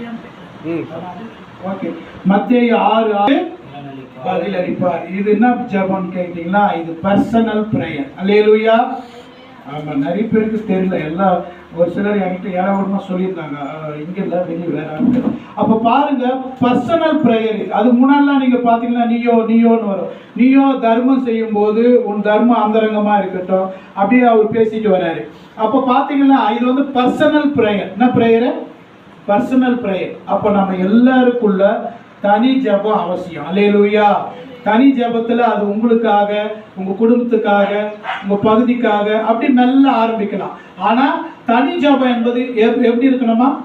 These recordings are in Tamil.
ம். ஓகே மத்திய ஆறு ஆறு பதில் அளிப்பார் இது என்ன ஜபம் கேட்டீங்களா இது பர்சனல் ப்ரேயர் அல்லேலுயா. ஆமா நிறைய பேருக்கு தெரியல. எல்லாம் ஒரு சிலர் என்கிட்ட ஏழவரமா சொல்லியிருந்தாங்க. அஹ், இங்க இல்ல வெளியே வேற ஆளுங்க. அப்ப பாருங்க பர்சனல் ப்ரேயர் அது முன்னாடிலாம் நீங்க பாத்தீங்கன்னா நீயோ நீயோன்னு வரும். நீயோ தர்மம் செய்யும் போது உன் தர்மம் அந்தரங்கமா இருக்கட்டும். அப்படியே அவர் பேசிட்டு வராரு. அப்ப பாத்தீங்கன்னா இது வந்து பர்சனல் ப்ரேயர் என்ன ப்ரேயரு பர்சனல் ப்ரேயர் அப்போ நம்ம எல்லாருக்குள்ள தனி ஜெபம் அவசியம். அலையலூயா தனி ஜபத்தில் அது உங்களுக்காக உங்கள் குடும்பத்துக்காக உங்கள் பகுதிக்காக அப்படி மெல்ல ஆரம்பிக்கலாம். ஆனால் தனி ஜெபம் என்பது எப்- எப்படி இருக்கணுமா?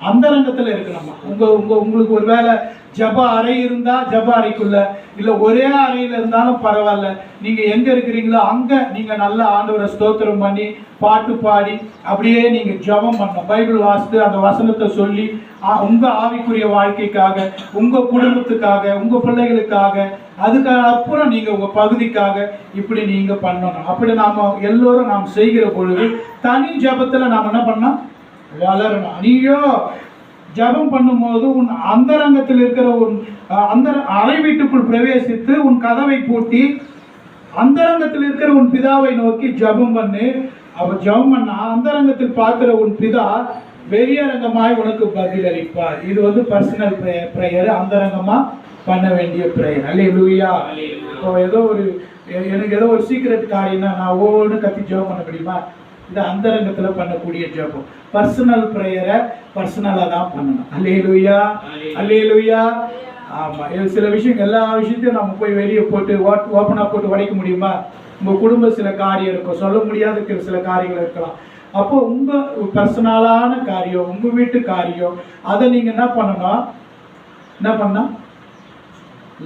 அந்தரங்கத்தில் இருக்கணுமா? உங்கள் உங்கள் உங்களுக்கு ஒரு வேலை ஜப அறை இருந்தா ஜப அறைக்குள்ள இல்ல ஒரே அறையில இருந்தாலும் பரவாயில்ல. நீங்க எங்க இருக்கிறீங்களோ அங்க நீங்க நல்ல ஆண்டவரை ஸ்தோத்திரம் பண்ணி பாட்டு பாடி அப்படியே நீங்க ஜெபம் பண்ணணும். பைபிள் வாசித்து அந்த வசனத்தை சொல்லி ஆ, உங்க ஆவிக்குரிய வாழ்க்கைக்காக உங்க குடும்பத்துக்காக உங்க பிள்ளைகளுக்காக அதுக்கு அப்புறம் நீங்க உங்க பகுதிக்காக இப்படி நீங்க பண்ணணும். அப்படி நாம எல்லோரும் நாம் செய்கிற பொழுது தனி ஜபத்துல நாம் என்ன பண்ணோம் வளரணும். நீயோ ஜெபம் பண்ணும்போது உன் அந்தரங்கத்தில் இருக்கிற உன் அந்த அறை வீட்டுக்குள் பிரவேசித்து உன் கதவை பூட்டி அந்தரங்கத்தில் இருக்கிற உன் பிதாவை நோக்கி ஜெபம் பண்ணு. அவ ஜெபம் பண்ணா அந்தரங்கத்தில் பார்க்கிற உன் பிதா வெளியரங்கமாய் உனக்கு பதில் அளிப்பார் இது வந்து பர்சனல் ப்ரேயர் அந்தரங்கமா பண்ண வேண்டிய ப்ரேயர் அல்லே லூயா இப்போ ஏதோ ஒரு எனக்கு ஏதோ ஒரு சீக்கிரட் காரியம்னா நான் ஒவ்வொன்று கத்தி ஜெபம் பண்ண முடியுமா? இது அந்தரங்கத்துல பண்ணக்கூடிய ஜெபம் பர்சனல் ப்ரேயரை பர்சனலாக தான் பண்ணணும். அல்லே லூயா அல்லே லூயா ஆமா இது சில விஷயம் எல்லா விஷயத்தையும் நம்ம போய் வெளியே போட்டு ஓப்பனாக போட்டு உடைக்க முடியுமா? உங்க குடும்ப சில காரியம் இருக்கும். சொல்ல முடியாத சில- சில காரியங்கள் இருக்கலாம். அப்போ உங்க பர்சனலான காரியம் உங்க வீட்டு காரியம் அதை நீங்க என்ன பண்ணணும்? என்ன பண்ணா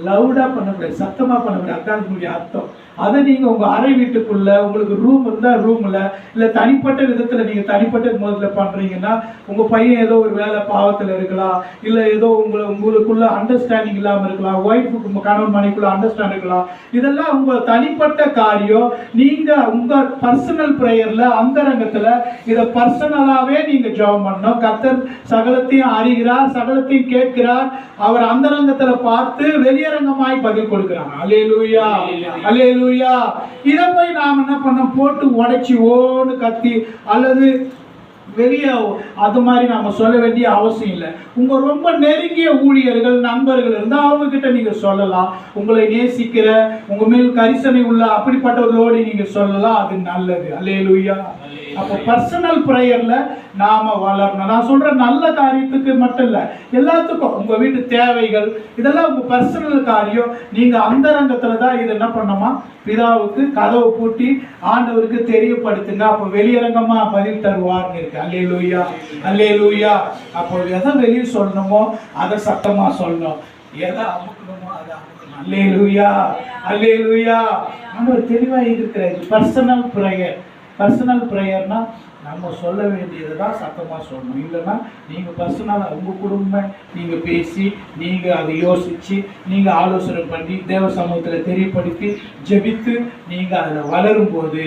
லவுடா பண்ணக்கூடாது சத்தமா பண்ணக்கூடாது. அதான் அதனுடைய அர்த்தம். அதை நீங்க உங்க அறை வீட்டுக்குள்ள உங்களுக்கு ரூம் இருந்தா ரூம்ல இல்ல தனிப்பட்ட விதத்துல நீங்க தனிப்பட்ட முதல்ல பண்றீங்கன்னா உங்க பையன் ஏதோ ஒரு வேலை பாவத்துல இருக்கலாம் இல்ல ஏதோ உங்களை உங்களுக்குள்ள அண்டர்ஸ்டாண்டிங் இல்லாம இருக்கலாம் ஒய்ஃபுக்கு உங்க கணவன் மனைக்குள்ள அண்டர்ஸ்டாண்ட் இருக்கலாம். இதெல்லாம் உங்க தனிப்பட்ட காரியம். நீங்க உங்க பர்சனல் ப்ரேயர்ல அந்தரங்கத்துல இதை பர்சனலாவே நீங்க ஜெபம் பண்ணணும். கர்த்தர் சகலத்தையும் அறிகிறார் சகலத்தையும் கேட்கிறார். அவர் அந்தரங்கத்துல பார்த்து வெளியரங்கமாய் பதில் கொடுக்கிறார். அலேலூயா இதை போய் நாம் என்ன பண்ணோம் போட்டு உடைச்சி ஓன்னு கத்தி அல்லது வெளியே அது மாதிரி நாம சொல்ல வேண்டிய அவசியம் இல்லை. உங்க ரொம்ப நெருங்கிய ஊழியர்கள் நண்பர்கள் இருந்தால் அவங்க கிட்ட நீங்க சொல்லலாம். உங்களை நேசிக்கிற உங்க மேல் கரிசனை உள்ள அப்படிப்பட்டவர்களோடு நீங்க சொல்லலாம். அது நல்லது. அல்லேலூயா அப்போ பர்சனல் ப்ரேயர்ல நாம வளரணும். நான் சொல்ற நல்ல காரியத்துக்கு மட்டும் இல்ல எல்லாத்துக்கும் உங்க வீட்டு தேவைகள் இதெல்லாம் உங்க பர்சனல் காரியம். நீங்க அந்தரங்கத்தில் தான் இது என்ன பண்ணோமா பிதாவுக்கு கதவை பூட்டி ஆண்டவருக்கு தெரியப்படுத்துங்க. அப்போ வெளியரங்கமா பதில் தருவார்னு. இருக்கு அல்லேலூயா அல்லேலூயா. அப்பொழுது எதை வெளியே சொல்லணுமோ அதை சத்தமா சொல்லணும். எதை அமுக்கணுமோ அதை அமுக்கணும். அல்லேலூயா அல்லேலூயா. ஆண்டவர் தெளிவாக இருக்கிற பர்சனல் ப்ரேயர் பர்சனல் ப்ரேயர்னா நம்ம சொல்ல வேண்டியது தான் சத்தமாக சொல்லணும். இல்லைன்னா நீங்கள் பர்சனலாக உங்கள் குடும்பம் நீங்கள் பேசி நீங்கள் அதை யோசித்து நீங்கள் ஆலோசனை பண்ணி தேவ சமூகத்தில் தெரியப்படுத்தி ஜெபித்து நீங்கள் அதில் வளரும்போது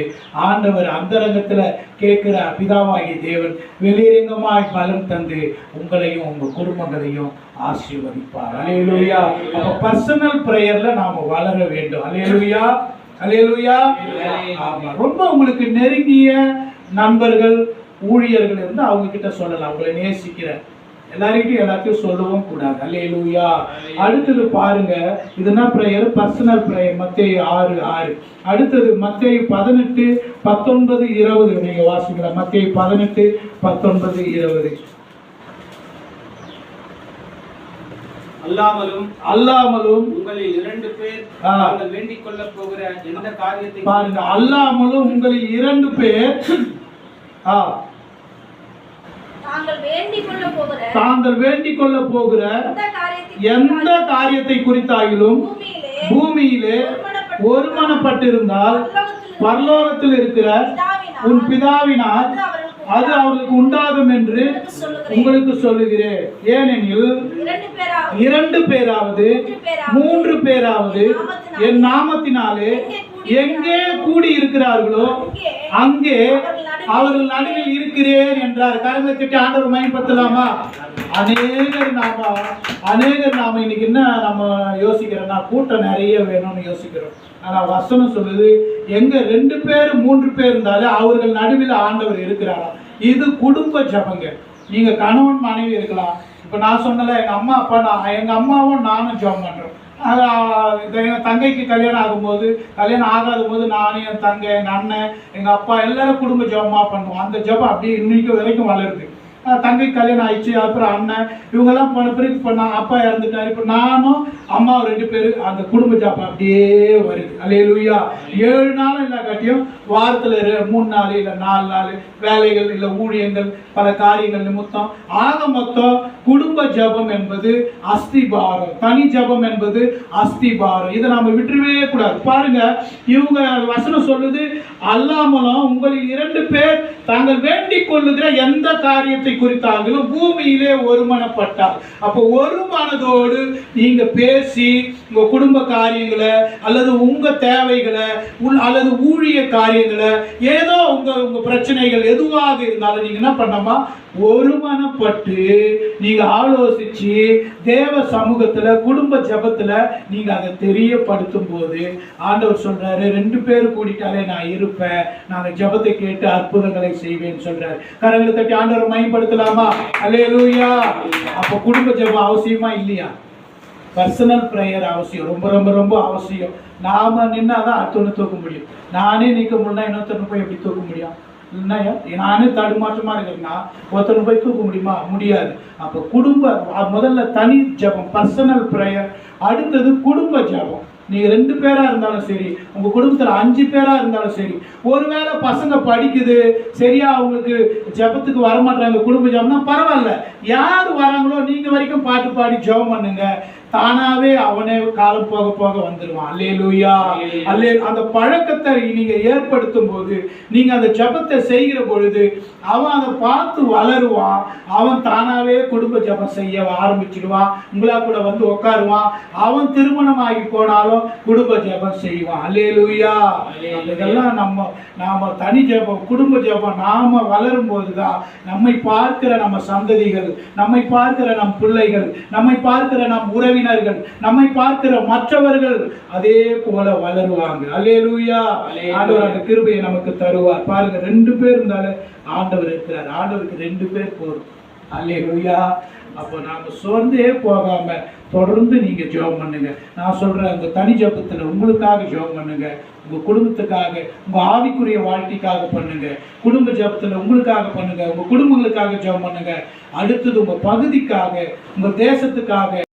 ஆண்டவர் அந்தரங்கத்தில் கேட்குற பிதாவாகிய தேவன் வெளியரங்கமாய் பலன் தந்து உங்களையும் உங்கள் குடும்பங்களையும் ஆசீர்வதிப்பார். அலையலுயா அப்போ பர்சனல் ப்ரேயரில் நாம் வளர வேண்டும். அலையலுயா அலையலுயா ஆமா. ரொம்ப உங்களுக்கு நெருங்கிய நண்பர்கள் ஊழியர்கள் இருந்து அவங்க கிட்ட சொல்லலாம். உங்களை நேசிக்கிற எல்லார்கிட்டையும் எல்லாத்தையும் சொல்லவும் கூடாது. அல்லேலூயா அடுத்தது பாருங்க. இதுனா ப்ரேயர் பர்சனல் ப்ரேயர் மத்தேயு ஆறு ஆறு. அடுத்தது மத்தேயு பதினெட்டு பத்தொன்பது இருபது. நீங்க வாசிக்கலாம் மத்தேயு பதினெட்டு பத்தொன்பது இருபது. அல்லாமலும் அல்லாமலும் உங்களில் இரண்டு பேர். தாங்கள் வேண்டிக் கொள்ளப் போகிற எந்த காரியத்தை பாருங்க அல்லாமலும் உங்களில் இரண்டு பேர் தாங்கள் வேண்டிக் கொள்ள போகிற கொள்ள எந்த காரியத்தை பூமியிலே பூமியிலே ஒருமனப்பட்டிருந்தால் பரலோகத்தில் இருக்கிற உன் பிதாவினால் அது அவர்களுக்கு உண்டாகும் என்று உங்களுக்கு சொல்லுகிறேன். ஏனெனில் இரண்டு பேராவது இரண்டு பேராவது மூன்று பேராவது என் நாமத்தினாலே எங்கே கூடி இருக்கிறார்களோ அங்கே அவர்கள் நடுவில் இருக்கிறேன் என்றார். கரங்களை திட்டி ஆண்டவர் மயன்படுத்தலாமா அநேகர் நாம அநேகர் நாம இன்னைக்கு என்ன நம்ம யோசிக்கிறோம்னா கூட்டம் நிறைய வேணும்னு யோசிக்கிறோம். ஆனா வசனம் சொல்லுது எங்க ரெண்டு பேர் மூன்று பேர் இருந்தாலே அவர்கள் நடுவில் ஆண்டவர் இருக்கிறாராம் இது குடும்ப ஜபங்க. நீங்க கணவன் மனைவி இருக்கலாம். இப்ப நான் சொன்னல எங்க அம்மா அப்பா நான் எங்க அம்மாவும் நானும் ஜெபம் பண்றோம். அதான் தங்கைக்கு கல்யாணம் ஆகும்போது கல்யாணம் ஆகாத போது நானும் என் தங்கை எங்கள் அண்ணன் எங்கள் அப்பா எல்லாரும் குடும்ப ஜபமாக பண்ணுவோம். அந்த ஜெபம் அப்படியே இன்னைக்கு வரைக்கும் வளருது. தங்கை கல்யாணம் ஆயிடுச்சு அப்புறம் அண்ணன் இவங்கெல்லாம் போன பிறகு இப்போ நான் அப்பா இறந்துட்டாரு. இப்போ நானும் அம்மா ரெண்டு பேரும் அந்த குடும்ப ஜாபம் அப்படியே வருது. அல்லேலூயா ஏழு நாளும் இல்லை காட்டியும் வாரத்தில் ரெ- மூணு நாள் இல்லை நாலு நாள் வேலைகள் இல்லை ஊழியங்கள் பல காரியங்கள் நிமித்தம். ஆக மொத்தம் குடும்ப ஜபம் என்பது அஸ்திபாரம். தனி ஜபம் என்பது அஸ்திபாரம். இதை நாம் விட்டுறவே கூடாது. பாருங்க இவங்க வசனம் சொல்லுது அல்லாமலும் உங்களில் இரண்டு பேர் தாங்கள் வேண்டிக் கொள்ளுகிற எந்த காரியத்தை குறித்தாங்களும் பூமியிலே ஒருமனப்பட்டார். அப்போ ஒரு மனதோடு நீங்க பேசி உங்க குடும்ப காரியங்களை அல்லது உங்க தேவைகளை உள்- அல்லது ஊழிய காரியங்களை ஏதோ உங்க உங்க பிரச்சனைகள் எதுவாக இருந்தாலும் நீங்க என்ன பண்ணமா ஒருமனப்பட்டு நீங்க ஆலோசிச்சு தேவ சமூகத்துல குடும்ப ஜபத்துல நீங்க அதை தெரியப்படுத்தும் போது ஆண்டவர் சொல்றாரு ரெண்டு பேர் கூடிட்டாலே நான் இருப்பேன். நான் ஜெபத்தை கேட்டு அற்புதங்களை செய்வேன்னு சொல்றாரு. கரங்களை தட்டி ஆண்டவர் மையப்படுத்தலாமா அல்லேலூயா அப்ப குடும்ப ஜெபம் அவசியமா இல்லையா? பர்சனல் ப்ரேயர் அவசியம். ரொம்ப ரொம்ப ரொம்ப அவசியம். நாம நின்னாதான் அடுத்தவனை தூக்க முடியும். நானே நிற்க முடியல இன்னொருத்தனை போய் எப்படி தூக்க முடியும்? நானே தடுமாற்றமாக இருக்கிறேன்னா ஒருத்தனை போய் தூக்க முடியுமா? முடியாது. அப்போ குடும்ப முதல்ல தனி ஜெபம் பர்சனல் ப்ரேயர் அடுத்தது குடும்ப ஜெபம். நீங்கள் ரெண்டு பேராக இருந்தாலும் சரி உங்கள் குடும்பத்தில் அஞ்சு பேராக இருந்தாலும் சரி ஒருவேளை பசங்க படிக்குது சரியா அவங்களுக்கு ஜெபத்துக்கு வரமாட்டாங்க குடும்ப ஜெபம்னா பரவாயில்ல. யார் வராங்களோ நீங்கள் வரைக்கும் பாட்டு பாடி ஜெபம் பண்ணுங்க. தானாவே அவனே காலம் போக போக வந்துடுவான் அல்லேலூயா. அல்லே அந்த பழக்கத்தை நீங்க ஏற்படுத்தும் போது நீங்க அந்த ஜெபத்தை செய்கிற பொழுது அவன் அதை பார்த்து வளருவான். அவன் தானாவே குடும்ப ஜெபம் செய்ய ஆரம்பிச்சிடுவான். உங்களா கூட வந்து உட்காருவான் அவன் திருமணம் ஆகி போனாலும் குடும்ப ஜெபம் செய்வான். அல்லேலூயா. இதெல்லாம் நம்ம நாம தனி ஜெபம் குடும்ப ஜெபம் நாம வளரும் போதுதான் நம்மை பார்க்கிற நம்ம சந்ததிகள் நம்மை பார்க்கிற நம் பிள்ளைகள் நம்மை பார்க்கிற நம் உறவினர்கள் நம்மை பார்க்கிற மற்றவர்கள் அதே போல வளருவாங்க. அல்லேலூயா. ஆண்டவர் கிருபையை நமக்கு தருவார். பாருங்க ரெண்டு பேர் இருந்தாலும் ஆண்டவர் இருக்கிறார். ஆண்டவருக்கு ரெண்டு பேர் போதும். அல்லேலூயா. அப்போ நாம சோர்ந்தே போகாம தொடர்ந்து நீங்க ஜெபம் பண்ணுங்க. நான் சொல்றேன் அந்த தனி ஜெபத்துல உங்களுக்காக ஜெபம் பண்ணுங்க. உங்க குடும்பத்துக்காக உங்க ஆவிக்குரிய வாழ்க்கைக்காக பண்ணுங்க. குடும்ப ஜெபத்துல உங்களுக்காக பண்ணுங்க. உங்க குடும்பங்களுக்காக ஜெபம் பண்ணுங்க. அடுத்தது உங்க பகுதிக்காக உங்க தேசத்துக்காக